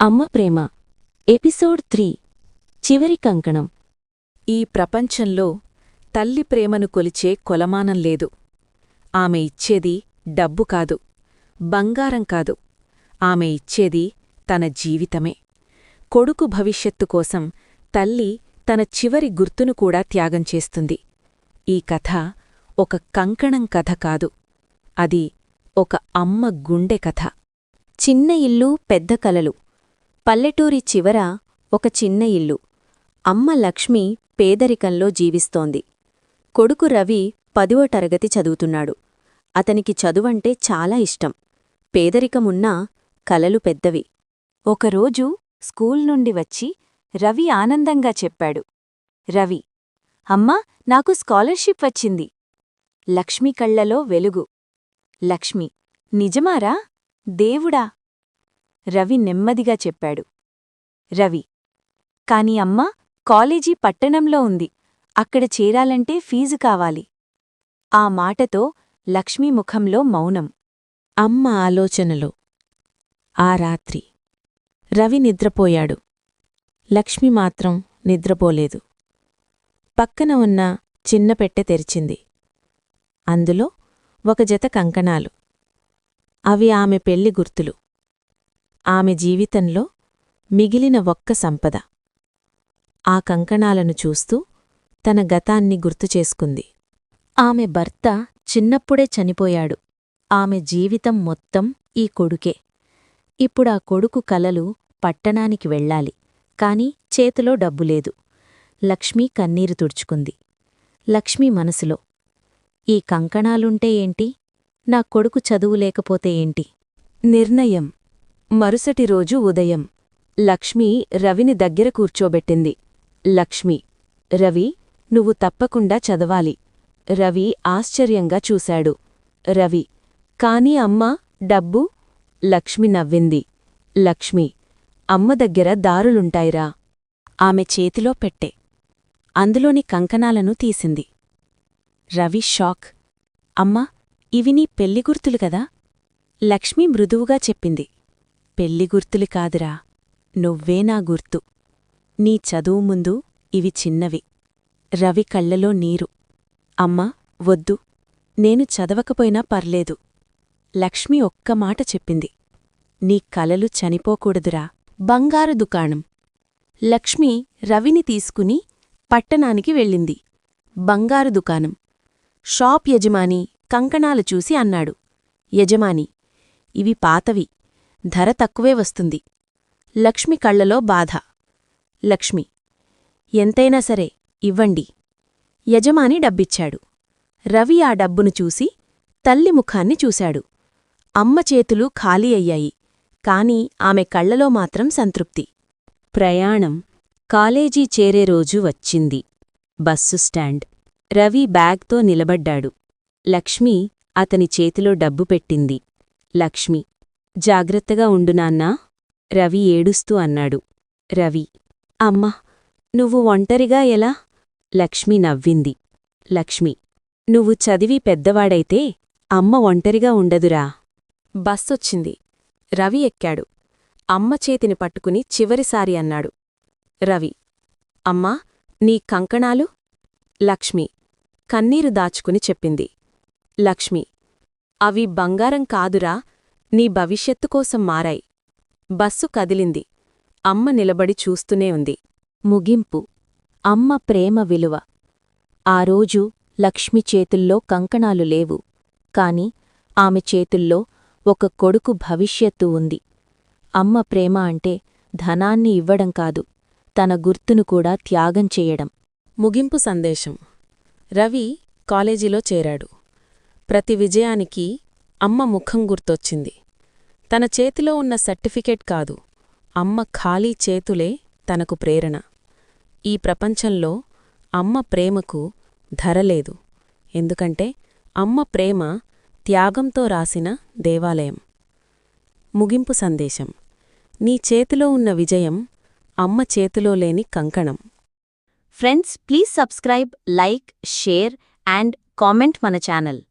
అమ్మ ప్రేమ. Episode three. చివరి కంకణం. ఈ ప్రపంచంలో తల్లి ప్రేమను కొలిచే కొలమానం లేదు. ఆమె ఇచ్చేది డబ్బు కాదు బంగారం కాదు. ఆమె ఇచ్చేది తన జీవితమే. కొడుకు భవిష్యత్తు కోసం తల్లి తన చివరి గుర్తును కూడా త్యాగం చేస్తుంది. ఈ కథ ఒక కంకణం కథ కాదు. అది ఒక అమ్మ గుండె కథ. చిన్న ఇల్లు పెద్ద కలలు. పల్లెటూరి చివర ఒక చిన్న ఇల్లు. అమ్మ లక్ష్మి పేదరికంలో జీవిస్తోంది. కొడుకు రవి పదివ తరగతి చదువుతున్నాడు. అతనికి చదువంటే చాలా ఇష్టం. పేదరికమున్నా కలలు పెద్దవి. ఒకరోజు స్కూల్ నుండి వచ్చి రవి ఆనందంగా చెప్పాడు. రవి అమ్మా నాకు స్కాలర్షిప్ వచ్చింది. లక్ష్మి కళ్ళలో వెలుగు. లక్ష్మి నిజమారా? దేవుడా? రవి నెమ్మదిగా చెప్పాడు. రవి కాని అమ్మా కాలేజీ పట్టణంలో ఉంది. అక్కడ చేరాలంటే ఫీజు కావాలి. ఆ మాటతో లక్ష్మీ ముఖంలో మౌనం. అమ్మ ఆలోచనలో. ఆ రాత్రి రవి నిద్రపోయాడు. లక్ష్మి మాత్రం నిద్రపోలేదు. పక్కన ఉన్న చిన్న పెట్టె తెరిచింది. అందులో ఒక జత కంకణాలు. అవి ఆమె పెళ్ళి గుర్తులు. ఆమె జీవితంలో మిగిలిన ఒక్క సంపద. ఆ కంకణాలను చూస్తూ తన గతాన్ని గుర్తుచేసుకుంది ఆమె భర్త చిన్నప్పుడే చనిపోయాడు. ఆమె జీవితం మొత్తం ఈ కొడుకే. ఇప్పుడా కొడుకు కలలు పట్టణానికి వెళ్ళాలి. కాని చేతిలో డబ్బులేదు లక్ష్మీ కన్నీరు తుడుచుకుంది. లక్ష్మీ మనసులో ఈ కంకణాలుంటే ఏంటి? నా కొడుకు చదువు లేకపోతే ఏంటి? నిర్ణయం మరుసటి రోజు ఉదయం లక్ష్మి రవిని దగ్గర కూర్చోబెట్టింది. లక్ష్మి రవి నువ్వు తప్పకుండా చదవాలి. రవి ఆశ్చర్యంగా చూశాడు. రవి కాని అమ్మా డబ్బు? లక్ష్మి నవ్వింది. లక్ష్మి అమ్మ దగ్గర దారులుంటాయిరా. ఆమె చేతిలో పెట్టె. అందులోని కంకణాలను తీసింది. రవి షాక్. అమ్మా ఇవి నీ పెళ్ళిగుర్తులు కదా? లక్ష్మి మృదువుగా చెప్పింది. పెళ్ళి గుర్తులు కాదురా. నువ్వే నా గుర్తు. నీ చదువు ముందు ఇవి చిన్నవి. రవి కళ్ళలో నీరు. అమ్మా వద్దు. నేను చదవకపోయినా పర్లేదు. లక్ష్మి ఒక్క మాట చెప్పింది. నీ కలలు చనిపోకూడదురా. బంగారు దుకాణం. లక్ష్మి రవిని తీసుకుని పట్టణానికి వెళ్ళింది. బంగారు దుకాణం. షాప్ యజమాని కంకణాలు చూసి అన్నాడు. యజమాని ఇవి పాతవి. ధర తక్కువే వస్తుంది. లక్ష్మి కళ్ళలో బాధ. లక్ష్మి ఎంతైనా సరే ఇవ్వండి. యజమాని డబ్బిచ్చాడు. రవి ఆ డబ్బును చూసి తల్లి ముఖాన్ని చూశాడు. అమ్మ చేతులు ఖాళీ అయ్యాయి. కాని ఆమె కళ్ళలో మాత్రం సంతృప్తి. ప్రయాణం. కాలేజీ చేరే రోజు వచ్చింది. Bus stand. రవి బ్యాగ్తో నిలబడ్డాడు. లక్ష్మి అతని చేతిలో డబ్బు పెట్టింది. లక్ష్మి జాగ్రత్తగా ఉండు నాన్నా. రవి ఏడుస్తూ అన్నాడు. రవి అమ్మా నువ్వు ఒంటరిగా ఎలా? లక్ష్మి నవ్వింది. లక్ష్మి నువ్వు చదివి పెద్దవాడైతే అమ్మ ఒంటరిగా ఉండదురా. బస్సొచ్చింది. రవి ఎక్కాడు. అమ్మ చేతిని పట్టుకుని చివరిసారి అన్నాడు. రవి అమ్మా నీ కంకణాలు? లక్ష్మి కన్నీరు దాచుకుని చెప్పింది. లక్ష్మి అవి బంగారం కాదురా నీ భవిష్యత్తు కోసం మారాయి. బస్సు కదిలింది. అమ్మ నిలబడి చూస్తూనే ఉంది. ముగింపు. అమ్మ ప్రేమ విలువ. ఆ రోజు లక్ష్మి చేతుల్లో కంకణాలు లేవు. కాని ఆమె చేతుల్లో ఒక కొడుకు భవిష్యత్తు ఉంది. అమ్మ ప్రేమ అంటే ధనాన్ని ఇవ్వడం కాదు తన గుర్తును కూడా త్యాగం చేయడం. ముగింపు సందేశం. రవి కాలేజీలో చేరాడు. ప్రతి విజయానికి అమ్మ ముఖం గుర్తొచ్చింది. తన చేతిలో ఉన్న సర్టిఫికేట్ కాదు. అమ్మ ఖాళీ చేతులే తనకు ప్రేరణ. ఈ ప్రపంచంలో అమ్మ ప్రేమకు ధరలేదు ఎందుకంటే అమ్మ ప్రేమ త్యాగంతో రాసిన దేవాలయం. ముగింపు సందేశం. నీ చేతిలో ఉన్న విజయం అమ్మ చేతిలో లేని కంకణం. Friends please subscribe like share and comment మన ఛానల్.